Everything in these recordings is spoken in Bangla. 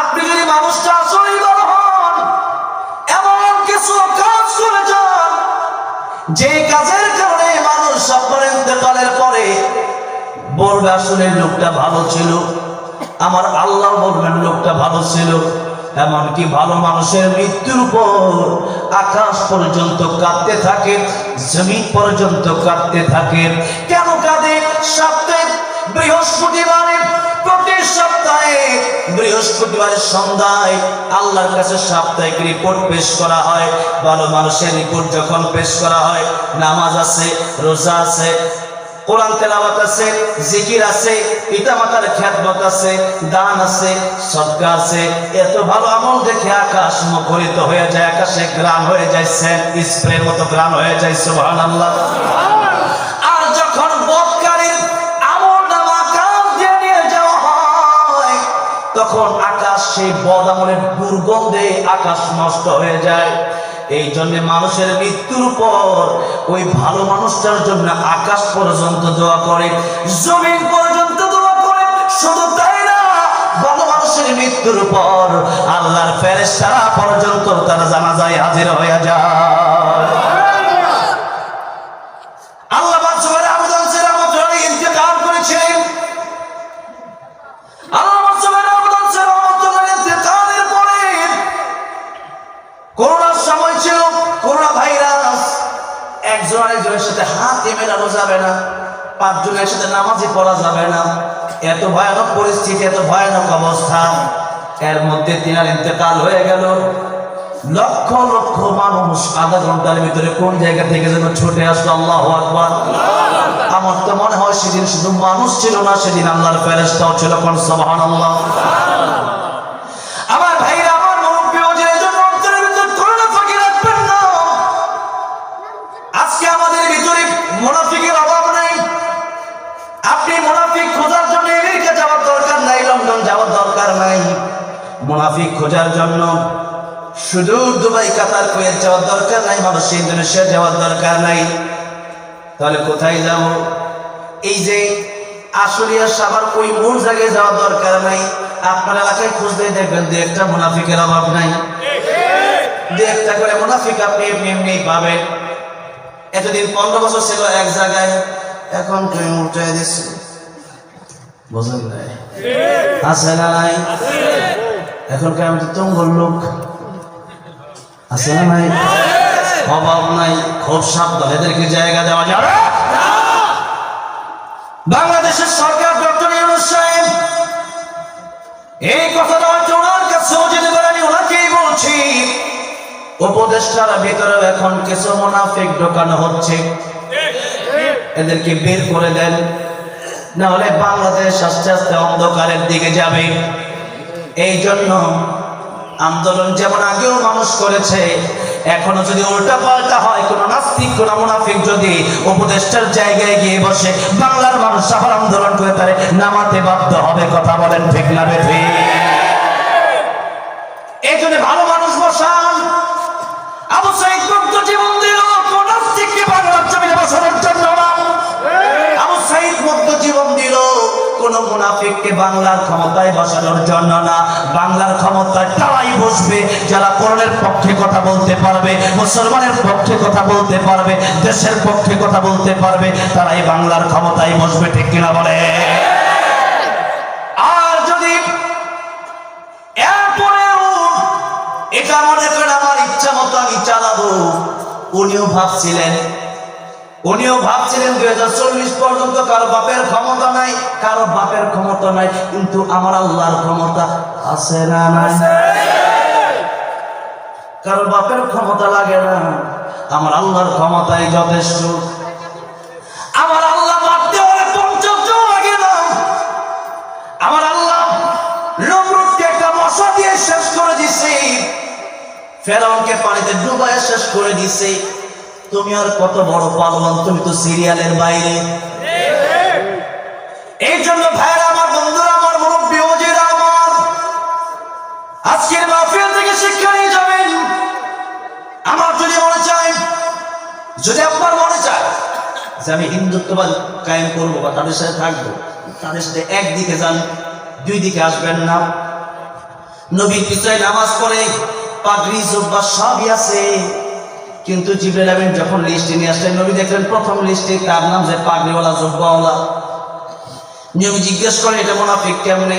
আপনি যদি মানুষটা হন, এমন কিছু কাজ যে কাজের কারণে মানুষ আপনার পরে বলবে আসলে লোকটা ভালো ছিল। আমার আল্লাহ বলবেন, লোকটা ভালো ছিল। এমনকি ভালো মানুষের মৃত্যুর পর আকাশ পর্যন্ত কাঁদতে থাকে, জমিন পর্যন্ত কাঁদতে থাকে। কেন কাঁদে? সপ্তাহে বৃহস্পতিবারে বৃহস্পতিবারের সন্ধ্যায় আল্লাহর কাছে সাপ্তাহিক রিপোর্ট পেশ করা হয়। ভালো মানুষের রিপোর্ট যখন পেশ করা হয়, নামাজ আছে, রোজা আছে, কোরআন তেলাওয়াত আছে, জিকির আছে, পিতামাতার খ্যাতমত আছে, দান আছে, সদকা আছে, এত ভালো আমল দেখে আকাশ মুখরিত হয়ে যায়, আকাশে গ্রান হয়ে যায় স্প্রের মতো গ্রান হয়ে যায়, সুবহানাল্লাহ। আর তখন আকাশ সেই বদ দুর্গন্ধে আকাশ নষ্ট হয়ে যায়। এই জন্য মানুষের মৃত্যুর পর ওই ভালো মানুষটার জন্য আকাশ পর্যন্ত দোয়া করে, জমিন পর্যন্ত দোয়া করে, শুধু তাই না, ভালো মানুষের মৃত্যুর পর আল্লাহর ফেরেশতারা পর্যন্ত তারা জানাজায় হাজির হয়ে যায়। আরেকজনের সাথে হাত মেলানো যাবে না, পাঁচজনের সাথে নামাজই পড়া যাবে না। এত ভয়ানক পরিস্থিতি, এত ভয়ানক অবস্থা। এর মধ্যে তিনার ইন্তেকাল হয়ে গেল। লক্ষ লক্ষ মানুষ আধা ঘণ্টার ভিতরে কোন জায়গা থেকে যেন ছুটে আসলো, আল্লাহ আকবার। আমার তো মনে হয় সেদিন শুধু মানুষ ছিল না, সেদিন আল্লাহর ফেরেস্তাও ছিল, কোন সবহান আল্লাহ খোঁজার জন্য শুধু দুবাই, কাতার, কুয়েত যাওয়ার দরকার নাই, মানুষ ইন্দোনেশিয়া যাওয়ার দরকার নাই। তাহলে কোথায় যাব? এই যে আশুলিয়া সাবার ওই মূল জায়গায় যাওয়ার দরকার নাই। আপনার এলাকায় খুঁজলে দেখবেন দু একটা মুনাফিকের অভাব নাই। দু একটা করে মুনাফিক আপনি এমনি এমনি পাবেন। এতদিন পনেরো বছর ছিল এক জায়গায়, এখন তুমি উল্টাই দিচ্ছি। বোঝেন নাই? আছে না নাই? এখনকার আমি তো তুঙ্গর লোক? আছে না নাই? অভাব নাই, খুব সাবধান। এদেরকে জায়গা দেওয়া যাবে বাংলাদেশের সরকার ডক্টর ইউনুস সাহেব, এই কথাটা হয়তো ওনার কাছেও যেতে পারে আমি ওনাকেই বলছি। উপদেষ্টার ভিতরে এখন কিছু মুনাফিক ঢোকানো হচ্ছে। এদেরকে বের করে দেন। না হলে বাংলাদেশ আস্তে আস্তে অন্ধকারের দিকে যাবে। এই জন্য আন্দোলন যেমন আগেও মানুষ করেছে, এখনও যদি উল্টা পাল্টা হয়, কোনো নাস্তিক, কোন মুনাফিক যদি উপদেষ্টার জায়গায় গিয়ে বসে বাংলার মানুষ আবার আন্দোলন করে তারে নামাতে বাধ্য হবে, কথা বলেন ঠিক না এই কোন মুনাফিককে বাংলার ক্ষমতায় বসানোর জন্য না, বাংলার ক্ষমতায় তারাই বসবে, যারা কোরআনের পক্ষে কথা বলতে পারবে, মুসলমানের পক্ষে কথা বলতে পারবে, দেশের পক্ষে কথা বলতে পারবে, তারাই বাংলার ক্ষমতায় বসবে, ঠিক কিনা বলে? আর যদি এরপরেও এটা মনে করে আমার ইচ্ছা মতো আমি চালাবো, উনিও ভাবছিলেন উনিও ভাবছিলেন দুই হাজার চল্লিশ পর্যন্ত কারও বাপের ক্ষমতা নাই কারও বাপের ক্ষমতা নাই কিন্তু আমার আল্লাহর ক্ষমতা আছে না কারও বাপের ক্ষমতা লাগে না আমার আল্লাহর ক্ষমতাই যথেষ্ট। আমার আল্লাহ মারতে হলে পঞ্চাশ জন লাগে না। আমার আল্লাহ নমরুদকে একটা মশা দিয়ে শেষ করে দিছে। ফেরাউনকে পানিতে ডুবায় শেষ করে দিছে। তুমি আর কত বড় পালবান তুমি তো সিরিয়ালের বাইরে। এই জন্য ভাইয়েরা আমার, বন্ধুরা আমার, মুরব্বী আমার, আজকের মাহফিল থেকে শিক্ষা নিয়ে যাবেন। আমার যদি মনে চায়, যদি আপনার মনে চায় যে আমি হিন্দুত্ববাদ কায়েম করব বা তাদের সাথে থাকব, তাদের সাথে একদিকে যান দুই দিকে আসবেন না। নবীর পিছনে নামাজ পড়ে, পাগড়ি, জব্বা সবই আছে। কিন্তু জিবরাইল আমিন যখন লিস্টে নিয়ে আসলেন, নবী দেখলেন প্রথম লিস্টে তার নাম যে পাগড়িওয়ালা, জব্বাওয়ালা। নবী জিজ্ঞেস করেন, এটা মুনাফিক কেমনে?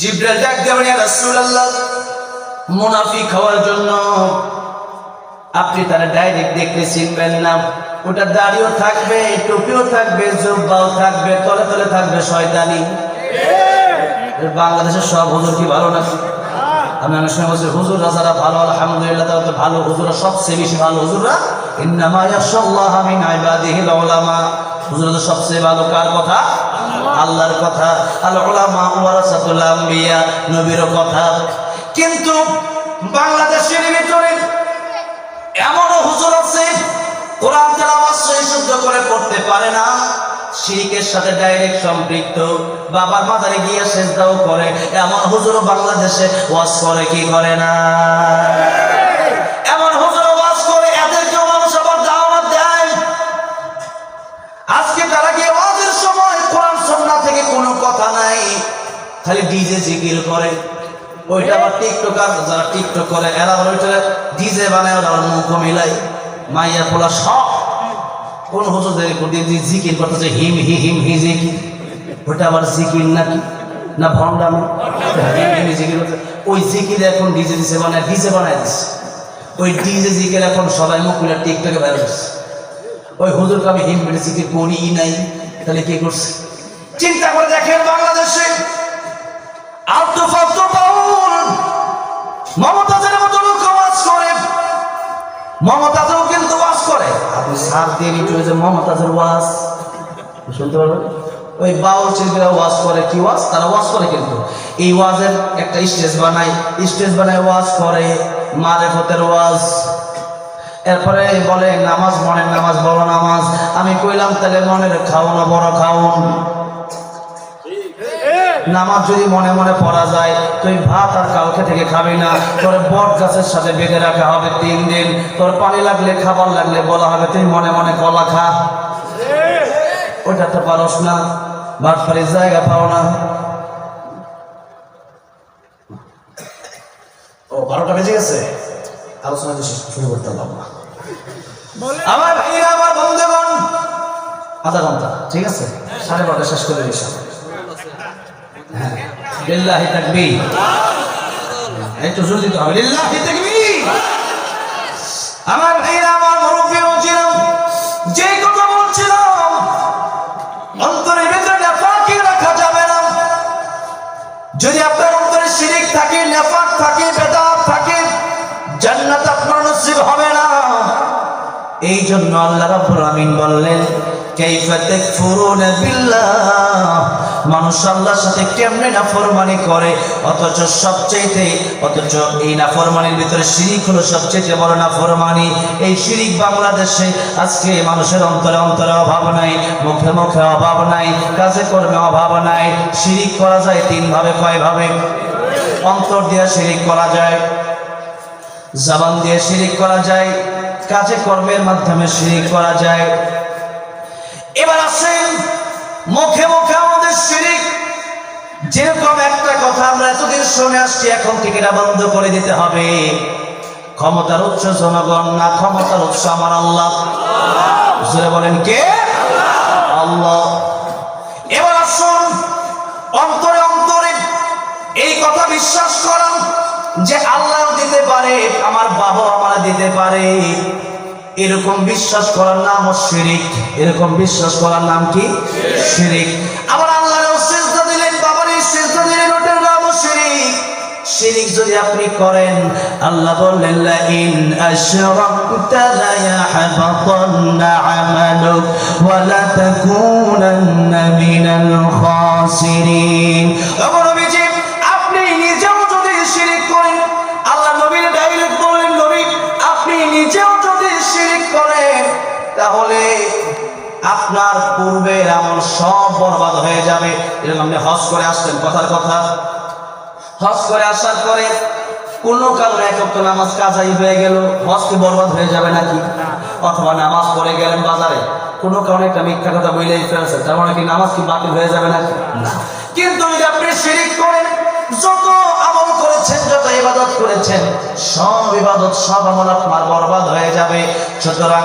জিব্রাইল ডাক দেবেন ইয়া রাসূলুল্লাহ, মুনাফিক হওয়ার জন্য আপনি তারা ডাইরেক্ট দেখলে চিনবেন না। ওটা দাড়িও থাকবে, টুপিও থাকবে, জব্বাও থাকবে, তলে তলে থাকবে শয়তানি। বাংলাদেশের সব হুজুর কি ভালো নাকি? আমি অনেক সময় বলছি হুজুররা যারা ভালো আলহামদুলিল্লাহ তারা তো ভালো হুজুররা সবচেয়ে বেশি ভালো হুজুররা হুজুররা সবচেয়ে ভালো কার কথা? আল্লাহর কথা। আল উলামা ওয়ারাসাতুল আম্বিয়া নবীর কথা। কিন্তু বাংলাদেশের ভিতরে এমনও হুজুর আছে কোরআন সহি শুদ্ধ করে পড়তে পারে না। শিরিকের সাথে ডাইরেক্ট সম্পৃক্ত। বাবার মাজারে গিয়ে সেজদাও করে। এমন হুজুরও বাংলাদেশে ওয়াজ করে, কি করে না? এমন হুজুর ওয়াজ করে দেয়। আজকে তারা সময় থেকে কোনো কথা নাই। খালি ডিজে করে। ওইটা আবার যারা টিকটক করে ওইটা বানায় মুখ মিলাই মাইয়া পোলা সব কোন হুজুরদের কোটি জিকির করতেছে, হিম, হি হিম, হি জিকির ওটা আবার জিকির নাকি? না ভণ্ডামি? হিম হিম জিকির ওই জিকির এখন ডিজে দিছে, বানায়, ডিজে বানায় দিচ্ছে ওই ডিজে জিকির এখন সবাই মিলে টিকটকে বের হচ্ছে। ওই হুজুরকে আমি হিম মেরে জিকির করি নাই? তাহলে কি করছে? চিন্তা করে দেখেন বাংলাদেশে আলতু ফালতু বাউল। মমতাজের মতো লোক করে। মমতাজও কিন্তু ওয়াজ করে আপনি সার দিয়ে নিচে হয়েছে মমতাজের ওয়াজ। শুনতে পারবেন? ওই বাউল শিল্পীরা ওয়াজ করে কি ওয়াজ? তারা ওয়াজ করে কিন্তু। এই ওয়াজের একটা স্টেজ বানায় স্টেজ বানায় ওয়াজ করে মারেফতের ওয়াজ। এরপরে বলে নামাজ মনের নামাজ বড় নামাজ। আমি কইলাম তাহলে মনের খাওন বড় খাওন। নামাজ যদি মনে মনে পড়া যায় তুই ভাত আর কালকে থেকে খাবি না। তোর বট গাছের সাথে বেঁধে রাখা হবে তিন দিন। তোর পানি লাগলে খাবার লাগলে বলা হবে তুই মনে মনে কলা খা। ওটা তো পারস না। ভাত ফারির জায়গা পাও না। ও বারোটা বেজে গেছে। আলোচনা শুরু করতে পারলাম না। আমার ভাইরা আমার বন্ধুগণ আধা ঘণ্টা ঠিক আছে? সাড়ে বারোটা শেষ করে দিস হ্যাঁ লিল্লাহি তাকবীর। একটু জোর দিতে হবে। লিল্লাহি তাকবীর। আমার ভাইরা আমার মুরব্বী বলছিলাম, যে কথা বলছিলাম, অন্তরের ভিতরে নেফাকি রাখা যাবে না। যদি আপনার অন্তরে শিরিক থাকে, নেফাক থাকে, বেদাত থাকে, জান্নাত আপনার নসিব হবে না। এই জন্য আল্লাহ রাব্বুল আমিন বললেন, কাইফা তাকফুরুনা বিল্লাহ? মানুষ আল্লাহর সাথে কেমনে নাফরমানি করে? অথচ সবচেয়ে অথচ এই নাফরমানির ভিতরে শিরিক হলো সবচেয়ে বড় নাফরমানি। এই শিরিক বাংলাদেশে আজকে মানুষের অন্তরে অন্তরে অভাব নাই, মুখে মুখে অভাব নাই, কাজে কর্মে অভাব নাই। শিরিক করা যায় তিন ভাবে কয় ভাবে অন্তর দিয়ে শিরিক করা যায়, জবান দিয়ে শিরিক করা যায়, কাজে কর্মের মাধ্যমে শিরিক করা যায়। এবার আসেন মুখে মুখে যেরকম একটা কথা আমরা এতদিন শুনে আসছি, এখন থেকে এটা বন্ধ করে দিতে হবে। ক্ষমতার উৎস জনগণ না, ক্ষমতার উৎস আমার আল্লাহ। বলেন কে? আল্লাহ। এবার আসুন, অন্তরে অন্তরে এই কথা বিশ্বাস করাম যে আল্লাহ দিতে পারে, আমার বাবা আমার দিতে পারে। এরকম বিশ্বাস করার নাম শিরিক এরকম বিশ্বাস করার নাম কি? শিরিক। আবার শিরিক যদি আপনি করেন, আল্লাহ বললেন লা ইন আশরাকতা লা ইয়াহবাতান্না আমালুক ওয়া লা তাকুনান্না মিনাল খাসিরিন। আপনার পূর্বের আমল সব বরবাদ হয়ে যাবে। এরকম আপনি হজ করে আসছেন কথার কথা। হজ করে আসার পরে কোন কারণে এক নামাজ কাজাই হয়ে গেল হজ কি বরবাদ হয়ে যাবে নাকি? অথবা নামাজ পড়ে গেলেন বাজারে, কোনো কারণে একটা মিথ্যা কথা বইলেই ফেলছেন, তার মানে কি নামাজ কি বাতিল হয়ে যাবে নাকি? না। কিন্তু যদি আপনি শিরিক করেন যত আমল করেছেন, যত ইবাদত করেছেন, সব ইবাদত, সব আমল আপনার বরবাদ হয়ে যাবে। সুতরাং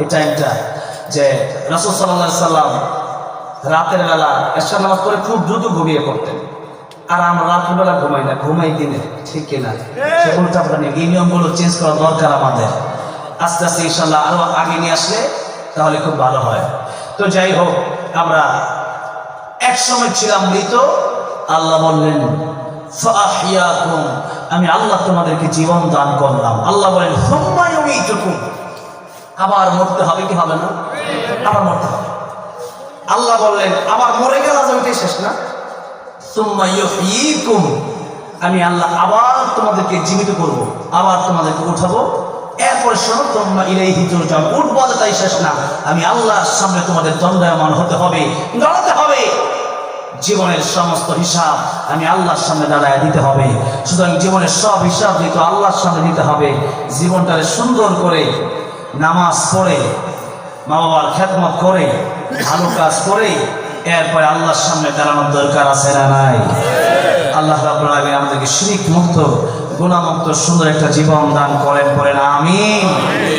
এই টাইমটা যে রসুল সাল্লাহ সাল্লাম রাতের বেলা এসা নামাজ করে খুব দ্রুত ঘুমিয়ে পড়তেন। আর আমরা রাতের বেলা ঘুমাই না ঘুমাই দিনে ঠিক কিনা? সে উল্টা। এই নিয়মগুলো চেঞ্জ করা দরকার আমাদের। আস্তে আস্তে ইনশাল্লাহ আরও আগে নিয়ে আসলে তাহলে খুব ভালো হয়। তো যাই হোক আমরা এক সময় ছিলাম মৃত আল্লাহ বললেন আমি আল্লাহ তোমাদেরকে জীবন দান করলাম। আল্লাহ বলেন "সুম্মা ইউমীতুকুম", আবার মরতে হবে কি হবে না? আবার মরতে হবে। আল্লাহ বললেন, আবার মরে গেল, আজ শেষ না? আমি আল্লাহ আবার তোমাদেরকে জীবিত করব, আবার তোমাদেরকে উঠাবো। এরপরে শোনো তোমরা ইলাইহি তুরজাউন। উঠবো তাই শেষ না। আমি আল্লাহর সামনে তোমাদের দণ্ডায়মান হতে হবে, দাঁড়াতে হবে। জীবনের সমস্ত হিসাব আমি আল্লাহর সামনে দাঁড়ায় দিতে হবে। সুতরাং জীবনের সব হিসাব যেহেতু আল্লাহর সামনে দিতে হবে, জীবনটাকে সুন্দর করে নামাজ পড়ে মা বাবার খেদমত করে, ভালো কাজ করে, এরপরে আল্লাহর সামনে দাঁড়ানোর দরকার আছে না নাই? আল্লাহ রাবুল আলামিন আমাদেরকে শিরিক মুক্ত গুণামুক্ত সুন্দর একটা জীবন দান করেন করেন আমিন।